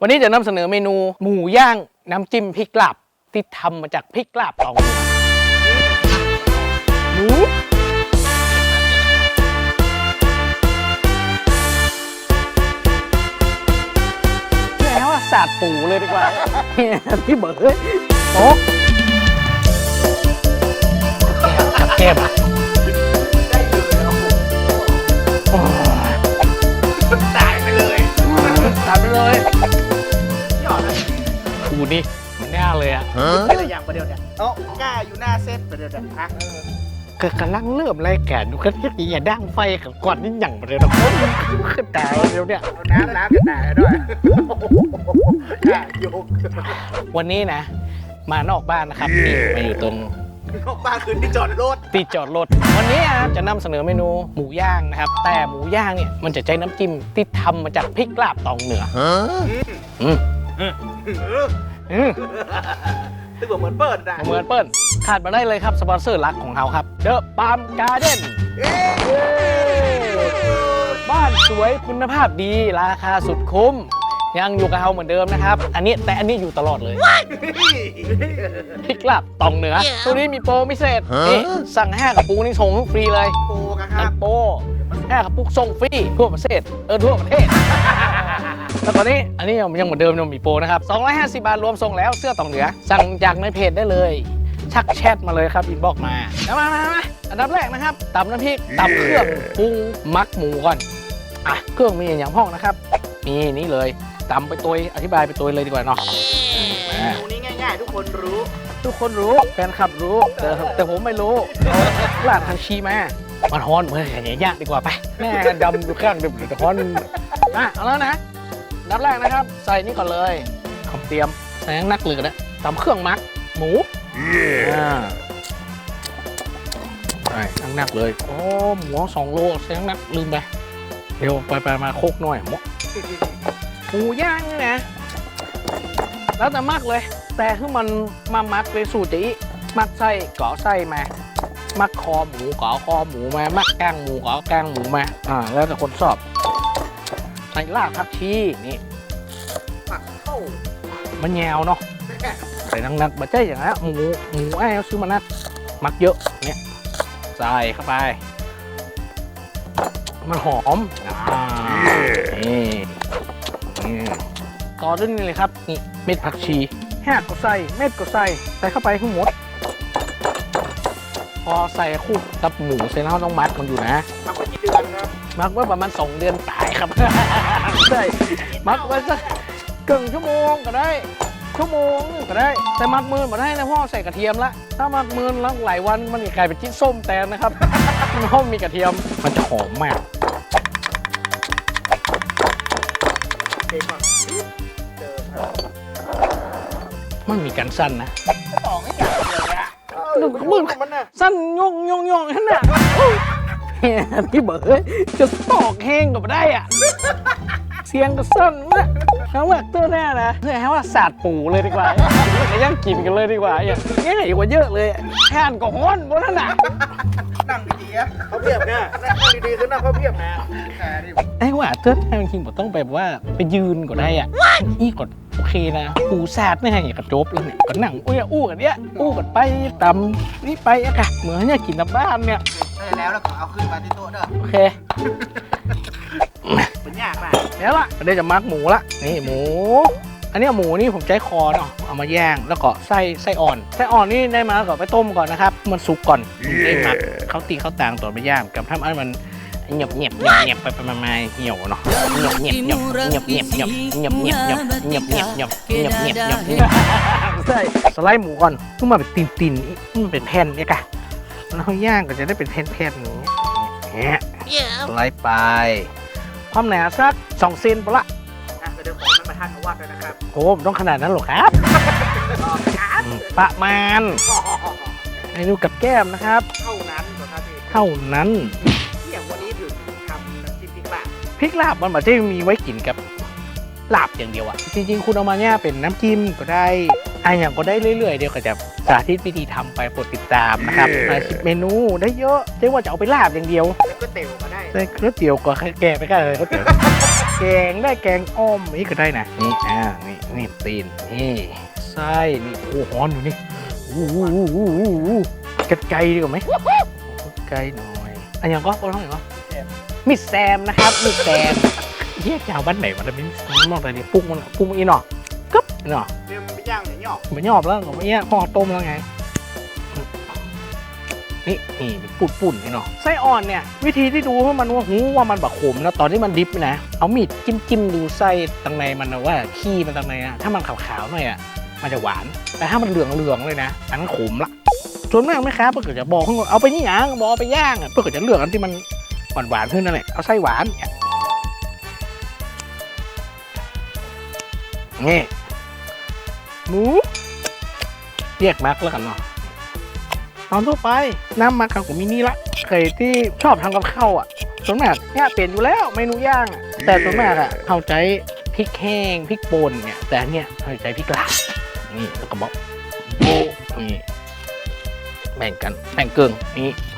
วันนี้จะนำเสนอเมนูหมูย่างน้ำจิ้มพริกลาบที่ทำมาจากพริกลาบตองหมูแล้วอะสาดปูเลยดีกว่า พี่เบิร์ดโต๊ะกับแก้ม นี่มันแน่เลยอะไม่ได้อย่างประเดี๋ยวเนี่ยเอ้ากล้าอยู่หน้าเซตประเดี๋ยวเนี่ยฮะก็กำลังเริ่มรายการอยู่ก็ยังอย่าดังไฟกับก่อนนี่หยั่งไปเลยนะขึ้นตายเดี๋ยวเนี่ยเอาน้ำล้างกระดาษด้วยกล้าโยกวันนี้นะ มานอกบ้านนะครับนี่มาอยู่ตรงนอกบ้านคืนที่จอดรถตีจอดรถวันนี้นะครับจะนำเสนอเมนูหมูย่างนะครับ แต่หมูย่างเนี่ยมันจะใช้น้ำจิ้มที่ทำมาจากพริกลาบตองเหนืออืมเออ อืมตึกเหมือนเปิดนะเหมือนเปิ้ลขาดมาได้เลยครับสปอนเซอร์หลักของเราครับเดอะปาล์มการ์เด้นเอ๊ะบ้านสวยคุณภาพดีราคาสุดคุ้ม ยังอยู่กับเราเหมือนเดิมนะครับ อันนี้แต่อันนี้อยู่ตลอดเลย พริกลาบตองเหนือตัวนี้มีโปรพิเศษนี่สั่งห้ากระปุกนี่ส่งฟรีเลยโปกันคอัรับนโปรห้ากระปุกส่งฟรีทั่วประเทศเออทั่วประเทศ แล้วตอนนี้อันนี้ยังเหมือนเดิมยังมีโปรนะครับ 250 บาทรวมส่งแล้วเสื้อตองเหนือ สั่งจากในเพจได้เลย ชักแชทมาเลยครับอินบ็อกมาเอามามามาอันดับแรกนะครับตำน้ำพริกตำเครื่องปรุงมักหมูก่อนอะเครื่องมีอย่างพ้องนะครับ มีนี่เลยตำไปตัวอธิบายไปตัวเลยดีกว่าเนาะเมนูนี้ง่ายๆ ทุกคนรู้ ทุกคนรู้แฟนคลับรู้แต่แต่ผมไม่รู้เอาลาดทางชีมามันฮ้อนเหมือนอย่างเงี้ยยากดีกว่าไปแม่ดำดูข้างเดี๋ยวฮ้อนอะเอาแล้วนะอั นดับแรกนะครับ ใส่นี่ก่อนเลยขอมเตรียมใส่ทั้งนักเหลือนะตำเครื่องมัก หมูอ่าใช่ทั้งนักเลยโอ้หมูสองโลใส่ทั้งนักลืมไปเดี๋ยวไปไปมาโคกหน่อยหมูหมูย่างนี่นะ แล้วแต่มักเลย แต่คือมันมามักเป็นสูตรจีมักไส้ก่อไส้มา มักคอหมูก่อคอหมูมา มักแกงหมูก่อแกงหมูมา อ่า แล้วแต่คนชอบ ใส่ลาบผักชีนี่ปักเข้ามันแยวเนาะใส่นักนักๆบัจเจ้อย่างนั้นหมูหมูไอ้เอาซื้อมานักมักเยอะเนี่ยใส่เข้าไป มันหอมอ่านี่นี่ต่อด้วยนี่เลยครับนี่เม็ดผักชีแหกก็ใส่เม็ดก็ใส่ใส่เข้าไปทั้งหมดพอใส่คู่กับหมูเสร็จแล้วต้องมัดมันอยู่นะ มักไว้ประมาณ2เดือนตายครับใช่มักไว้สักกึ่งชั่วโมงก็ได้ ชั่วโมงก็ได้ แต่มักมือมาได้นะพ่อใส่กระเทียมละถ้ามักมือแล้วหลายวันมันจะกลายเป็นจิ้นส้มแทนนะครับเพราะมีกระเทียมมันจะหอมมากเด็กก่อนเจอครับมันมีการสั้นนะสองให้อย่างเดียวเนี่ยดูมือมันน่ะสั้นยงยงยงนั่นน่ะเฮ้ย พี่เบิร์ดจะตอกแห้งกับได้อะ เสียงก็สั้นนะเขาว่าตัวแน่นะเพื่อให้ว่าสาดปูเลยดีกว่าไปย่างกินกันเลยดีกว่าอย่างง่ายกว่าเยอะเลยแค่นก็ฮ้อนบนนั่นน่ะนั่งดีๆอะเขาเพียบนะนั่งดีๆคือนั่งเขาเพียบนะแค่นี้ไอ้ว่าเตือนจริงๆผมต้องแบบว่าไปยืนก็ได้อะนี่ก็ โอเคนะปูสาดไม่ให้กระจบแล้วเนี่ยก็นั่งอุ้ยอู้กันเนี้ยอู้กันไปตำนี่ไปอะค่ะเหมือนเนี่ยกินน้ำบ้านเนี่ยได้แล้วแล้วก็เอาขึ้นมาที่โต๊ะเด้อโอเคเป็นยากมากเดี๋ยวละเดี๋ยวจะมักหมูละนี่หมู อันนี้หมูนี่ผมใช้คอเนาะเอามาย่างแล้วก็ไส้ไส้อ่อนไส้อ่อนนี่ได้มาแล้วก็ไปต้มก่อนนะครับ มันสุกก่อนได้หมักเขาตีเขาวตางต่อนไปย่างกับทำให้มัน เหนียบเหนียบเหนียบเหนียบไปไปมามาเหี่ยวเนาะเหนียบเหนียบเหนียบเหนียบเหนียบเหนียบเหนียบเหนียบเหนียบเหนียบเหนียบเหนียบเหนียบเหนียบเหนียบเหนียบใช่สไลด์หมูก่อนเพิ่งมาเป็นตีนตีนๆมันเป็นแผ่นเนี่ยกะเขาย่างก็จะได้เป็นแผ่นๆอย่างเงี้ยเนี่ยสไลด์ไปความหนาสักสองเซนปะละอะเดี๋ยวของมันมาทานเอาวัดเลยนะครับโอ้ไม่ต้องขนาดนั้นหรอครับประมาณเมนูกับแก้มนะครับ เท่านั้นเท่านั้น พริกลาบมันไม่ได้มีไว้กินกับลาบอย่างเดียวอะจริงๆ คุณเอามาเนี่ยเป็นน้ำจิ้มก็ได้อะอย่างก็ได้เรื่อยๆ เดี๋ยวก็จะสาธิตวิธีทำไปโปรดติดตามนะครับในคลิปเมนูได้เยอะไม่ว่าจะเอาไปลาบอย่างเดียวแล้วก็เตี๋ยวก็ได้แต่ก๋วยเตี๋ยวก็แค่แก่ไปก็เลยก๋วยเตี๋ยวแกงได้แกงอ้อมนี่ก็ได้นะนี่อ่านี่นี่ตีนนี่ไส้นี่โอ้หอนอยู่นี่อู้หูอู้หูอู้หูกัดไก่ดีกว่าไหมกัดไก่หน่อยอันยังก็โอ้ท้องอย่างก็ มิดแซมนะครับมิดแซมเฮียเจ้าบ้านไหนวะแต่มิดมองแต่นี่ปรุงมันปรุงอีหนอกึ๊บอีหนอเรียมไปย่างเนี่ยหยอกเหมือนยอบแล้วของเนี้ยห่อต้มแล้วไงนี่นี่เป็นปุ่นปุ่นๆนี่เนาะไส้อ่อนเนี่ย วิธีที่ดูว่ามันว่าหูว่ามันบักขมนะตอนที่มันดิบนะ เอามีดจิ้มจิ้มดูไส้ตังในมันนะว่าขี้มันตังในอะถ้ามันขาวๆหน่อยอะมันจะหวาน แต่ถ้ามันเหลืองๆเลยนะอันนั้นขมละส่วนมากไหมครับเพื่อจะบอกเขาเอาไปนี่หยังบอกเอาไปย่างอะเพื่อจะเลือกอันที่มัน หวานๆขึ้นนั่นแหละเอาไส้หวานเนี่ยนี่หมูเรียกมักแล้วกันเนาะตอนทั่วไปน้ำมักของผมมีนี่ละใครที่ชอบทำกับข้าวอะส่วนมากเนี่ยเปลี่ยนอยู่แล้วเมนูย่างอะแต่ส่วนมากอะเขาใช้พริกแห้งพริกป่นเนี่ยแต่อันเนี่ยเขาใช้พริกลาบนี่แล้วก็บอกโบะนี่แบ่งกันแบ่งเกิงนี่โอ้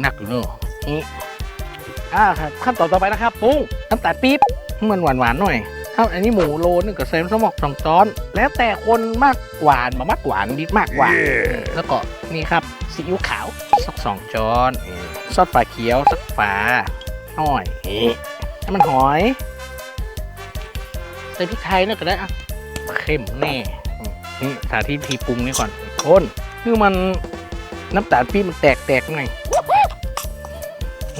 หนักอยู่เนอะนี่อ่าครับขั้นตอนต่อไปนะครับปรุงน้ำตาลปี๊บให้มันหวานๆหน่อยถ้าอันนี้หมูโลนึงกับเซมสมอกสองช้อนแล้วแต่คนมากหวานมามากหวานนิดมากกว่าแล้วก็นี่ครับซีอิ๊วขาวสักสองช้อนนี่ซอสฝาเขียวสักฝาหน่อยนี่น้ำมันหอยใส่พริกไทยนี่ก็ได้อะเข้มแน่อืมนี่สาธิตทีปรุงนี่ก่อนคนคือมัน น้ำตาลปี๊บมันแตกแตกๆหน่อย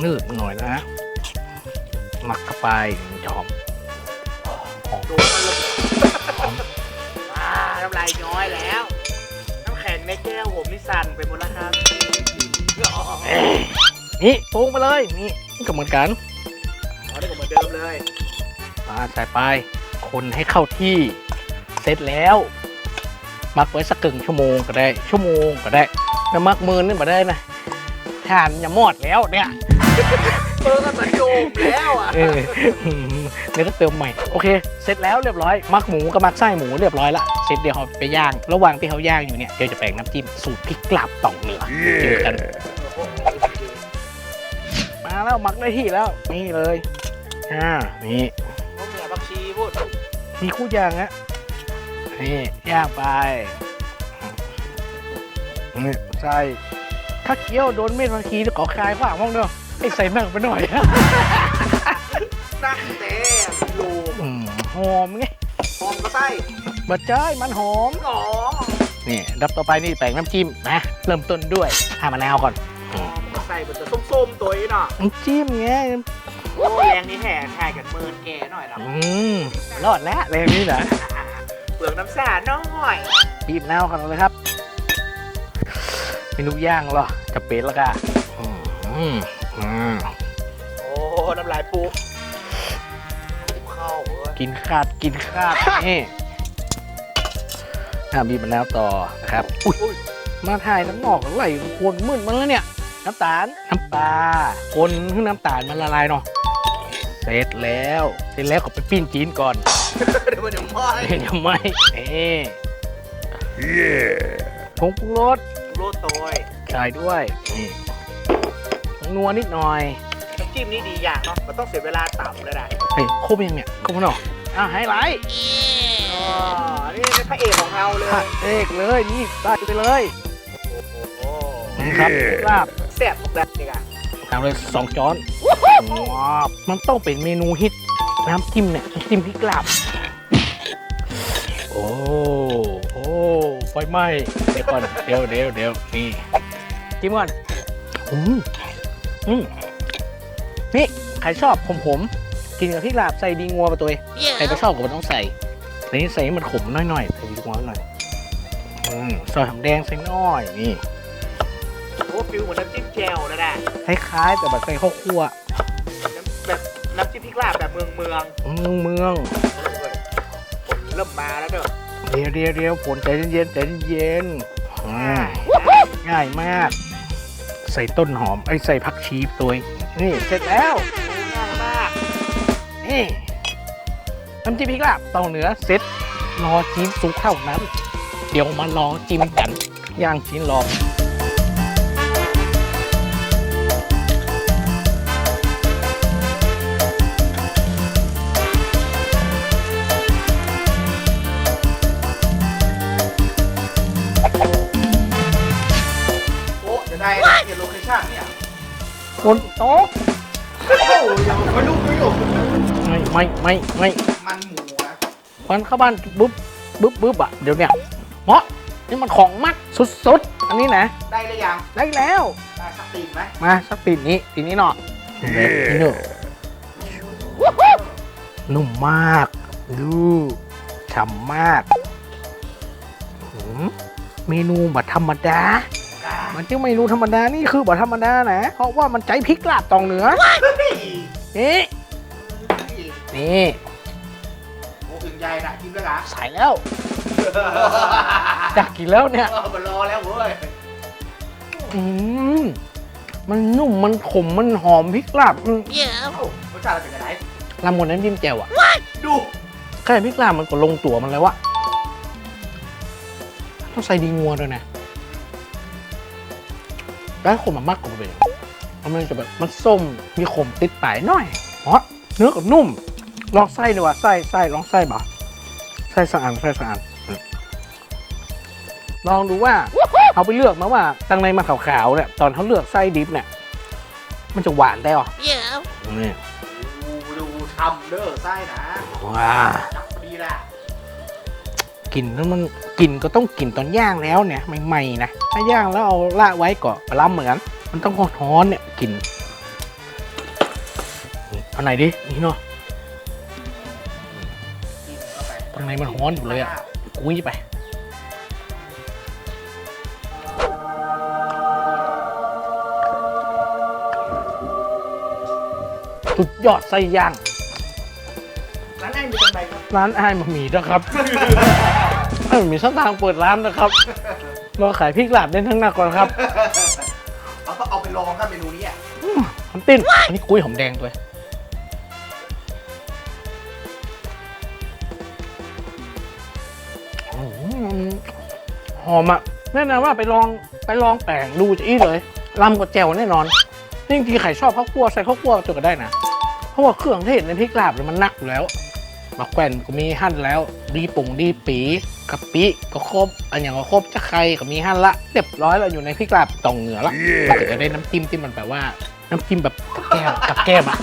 นืดหน่อยนะ หมักเข้าไปมันจะหอมโดนมันระเบิดอ่าน้ำลายย้อยแล้ว น้ำแข็งในแก้วผมนี่สั่นไปหมดแล้วครับเอ้ยนี่ปรุงไปเลยนี่นี่ก็เหมือนกันเอาได้ก็เหมือนเดิมเลยอ่าใส่ไป คนให้เข้าที่ เสร็จแล้วมักไว้สักกึ่งชั่วโมงก็ได้ ชั่วโมงก็ได้ แต่มักมือนี่มาได้นะทานอย่าหมดแล้วเนี่ยเออก็สัญโยมแล้วอะเออเดี๋ยวก็เติมใหม่ โอเค เสร็จแล้วเรียบร้อยมักหมูกับมักไส้หมูเรียบร้อยละ เสร็จเดี๋ยวเขาไปย่าง ระหว่างที่เขาย่างอยู่เนี่ยเดี๋ยวจะแปลงน้ำจิ้มสูตรพริกกลับต่องเหนือเจอกัน มาแล้วมักได้ที่แล้ว นี่เลยอ่านี่ผมเนี่ยบักชีพูดมีคู่ย่างฮะนี่ย่างไป นี่ใส่ถ้าเกี้ยวโดนเม็ดบางทีจะขอคลายขวางห้องเด้อไอ้ใส่หนังไปหน่อยนั่งแต่อยู่อืมหอมไงหอมก็ไส้บะจ้ายมันหอมหนองนี่ดับต่อไปนี่แปลงน้ำจิ้มนะ เริ่มต้นด้วยทามะนาวก่อนหอมก็ไส้มันจะส้มๆตัวนี้เนาะน้ำจิ้มไงโอ้แรงนี้แห่ถ่ายกันเมินแกหน่อยหรออืมรอดแล้วแรงนี้นะเปลือกน้ำสาน้อยบีบนาวกันเลยครับ เมนูย่างเหรอจะเป็นแล้วกันอืมอืมอืมโอ้น้ำลายปูเข้าเว้ยกินขาดกินขาดนี่อะบีบมะนาวต่อนะครับอุ้ยอุ้ยมาถ่ายน้ำหนอกไหลคนมืดมาแล้วเนี่ย น้ำตาลน้ำปลาคนให้น้ำตาลมันละลายเนาะเสร็จแล้ว เสร็จแล้วก็ไปปิ้นจีนก่อนเดี๋ยวมันจะไหม้เห็นยังไหมเอ๊ผงปรุงรส โรโตยใส่ด้วย นี่ผงนัวนิดหน่อยน้ำจิ้มนี่ดีอย่างเนาะมันต้องเสียเวลาต่ำเลยนะเฮ้ยครบยังเนี่ยครบแล้วเนาะอะไฮไลท์อ๋อนี่เป็นพระเอกของเราเลยพระเอกเลยนี่ใส่ไปเลยโอ้โหนะครับลาบแซ่บทุกแบบจริงอะตามเลยสองช้อนว้าวมันต้องเป็นเมนูฮิตน้ำจิ้มเนี่ยน้ำจิ้มพริกลาบโอ้โอ้ ไฟไหม้เดี๋ยวก่อน เดี๋ยวเดี๋ยวเดี๋ยวนี่จิ้มก่อนอืมอืมนี่ใครชอบผมผมๆกินกับพริกลาบใส่ดีงัวไปตัวเองใครไม่ชอบก็ไม่ต้องใส่แต่นี่ใส่ให้มันขมหน่อยๆใส่ดีงัวหน่อยอืมซอยหอมแดงใส่น้อยนี่โอ้ฟิลเหมือนน้ำจิ้มแจ่วนะนะคล้ายๆแต่แบบใส่ข้าวคั่วน้ำแบบน้ำจิ้มพริกลาบแบบเมืองเมืองเมืองเมืองๆเว้ยผมเริ่มมาแล้วเด้อ เดี๋ยวเดี๋ยวเดี๋ยวฝนใจเย็นๆใจเย็นๆอ่าง่ายมาก ใส่ต้นหอมไอ้ยใส่ผักชีตัวเองนี่เสร็จแล้วง่ายมากนี่น้ำจิ้มพริกลาบเตาเหนือเสร็จรอจีนสุกเท่านั้น เดี๋ยวมารอจิ้มกันย่างชิ้นรอ ฝนตกโอ้ยยังไม่รู้ไม่รู้ไม่ไม่ไม่ไม่มันหมูนะพอนเข้าบ้านปุ๊บปุ๊บปุ๊บอะเดี๋ยวเนี่ยเหมาะนี่มันของมัดสุดๆ อันนี้นะ ได้หรือยัง ได้แล้วได้สักตีนไหมมาสักปีนี้ปีนี้เนาะเล็กนี่เนอะนุ่มมาก ดูฉ่ำมากหืมเมนูแบบธรรมดา มันจึงเมนูธรรมดา นี่คือแบบธรรมดานะ เพราะว่ามันใจพริกลาบตองเหนือเฮ้ยนี่ นี่โอ้ถึงใหญ่นะกินด้วยนะใส่แล้ว อยากกินแล้วเนี่ยเออมารอแล้วเว้ย อืมมันนุ่ม มันขม มันหอมพริกลาบอืมเอ้ารสชาติเป็นยังไงลำบนน้ำจิ้มแจ่วอะดูแค่พริกลาบมันก็ลงตัวมันเลยวะต้องใส่ดีงัวด้วยนะ แล้วขมมันมากกว่าไปมันจะแบบมันส้มมีขมติดปลายหน่อยอ๋อเนื้อก็นุ่ม ลองไส้ดีกว่าไส้ไส้ลองไส้บ่ไส้สะอาดไส้สะอาดอืมลองดูว่าเอาไปเลือกมาว่าตังในมันขาวๆเนี่ยตอนเขาเลือกไส้ดิบเนี่ย มันจะหวานได้หรอนี่ดูดูทำเด้อไส้นะว้าจับพอดีแหละ กลิ่นนั้นมันกลิ่นก็ต้องกลิ่นตอนย่างแล้วเนี่ยใหม่ๆนะถ้าย่างแล้วเอาละไว้ก็ปลาเหมือนมันต้องร้อนเนี่ยกลิ่นเอาไหนดินี่เนาะกินเข้าไปข้างในมันร้อนอยู่เลยอะกุ้ยไปสุดยอดไส้ย่าง ร้านไอ้มีตรงไหนครับร้านอ้ายมามีนะครับอ้ายมามีช่องทางเปิดร้านนะครับเราขายพริกลาบได้ทั้งหน้าก่อนครับเราต้องเอาไปลองครับเมนูนี้อะน้ำติ้นอันนี้กุ้ยหอมแดงด้วยอืมหอมอะแน่นอนว่าไปลองไปลองแต่งดูจะอีเลยลำกับแจ่วแน่นอนจริงๆใครชอบข้าวคั่วใส่ข้าวคั่วจนก็ได้นะเพราะว่าเครื่องเทศในพริกลาบเนี่ยมันหนักอยู่แล้ว บักแกวนก็มีหั่นแล้ว ดีปุ่งดีปีกะปิก็ครบ อันอย่างก็ครบจะใครก็มีหั่นละเรียบร้อยแล้วอยู่ในพริกลาบตองเหนือละก็จะได้น้ำจิ้มที่มันแบบว่า น้ำจิ้มแบบกับแก้มกับแก้มอะ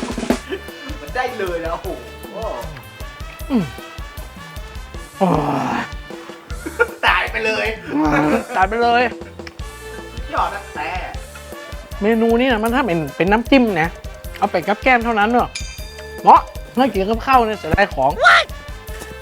มันได้เลยแล้วโอ้โหอืมโอ้ยตายไปเลยตัดไปเลยยอดนะแต่เมนูนี้นะมันถ้าเป็นเป็นน้ำจิ้มนะเอาไปกับแก้มเท่านั้นเนอะเหมาะ ไม่กินกับข้าวเนี่ยเสียดายของ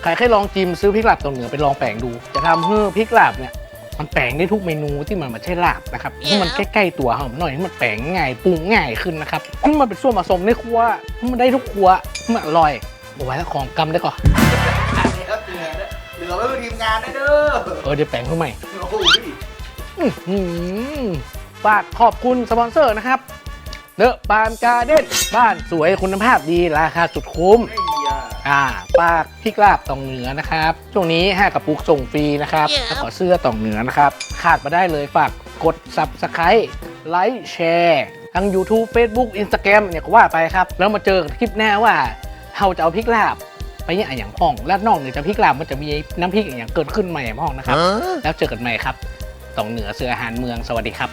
ใครเคยลองจิ้มซื้อพริกลาบตรงเหนือไปลองแปลงดู จะทำให้พริกลาบเนี่ยมันแปลงได้ทุกเมนูที่มันไม่ใช่ลาบนะครับให้มันใกล้ๆตัวเราหน่อยให้มันแปลงง่ายปรุงง่ายขึ้นนะครับให้มันเป็นส่วนผสมในครัวให้มันได้ทุกครัวให้มันอร่อยเอาไว้แล้วของกำได้ก่อนอันนี้ก็เหลือนะเหลือไว้เป็นทีมงานได้เด้อเออเดี๋ยวแปลงเพิ่มใหม่โอ้โหดิอื้อหือฝากขอบคุณสปอนเซอร์นะครับ เดอะปาล์มการ์เด้นบ้านสวยคุณภาพดีราคาสุดคุ้มไอ้ยาอ่าฝากพริกลาบตองเหนือนะครับ ช่วงนี้ห้ากระปุกส่งฟรีนะครับแล้วก็เสื้อตองเหนือนะครับ ขาดมาได้เลยฝากกด subscribe ไลค์แชร์ทั้ง YouTube Facebook Instagram เนี่ยก็ว่าไปครับ แล้วมาเจอกันคลิปหน้าว่าเราจะเอาพริกลาบไปเนี่ยอย่างห้อง และนอกเหนือจากพริกลาบมันจะมีน้ำพริกอย่างเกิดขึ้นใหม่ในห้องนะครับ แล้วเจอกันใหม่ครับตองเหนือเสืออาหารเมืองสวัสดีครับ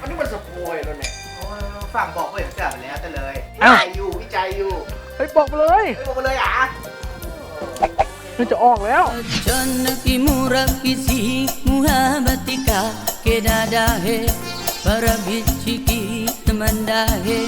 อันนี้มันสปอยแล้วเนี่ยโอ้ย ฝั่งบอกว่าอย่างเสียไปแล้วแต่เลยวิอ้าวจัยอยู่วิจัยอยู่เฮ้ยบอกมาเลยเฮ้ยบอกมาเลยอะมันจะออกแล้ว Janaki murah isi muhabbatika ke dada he Para bichiki teman dahe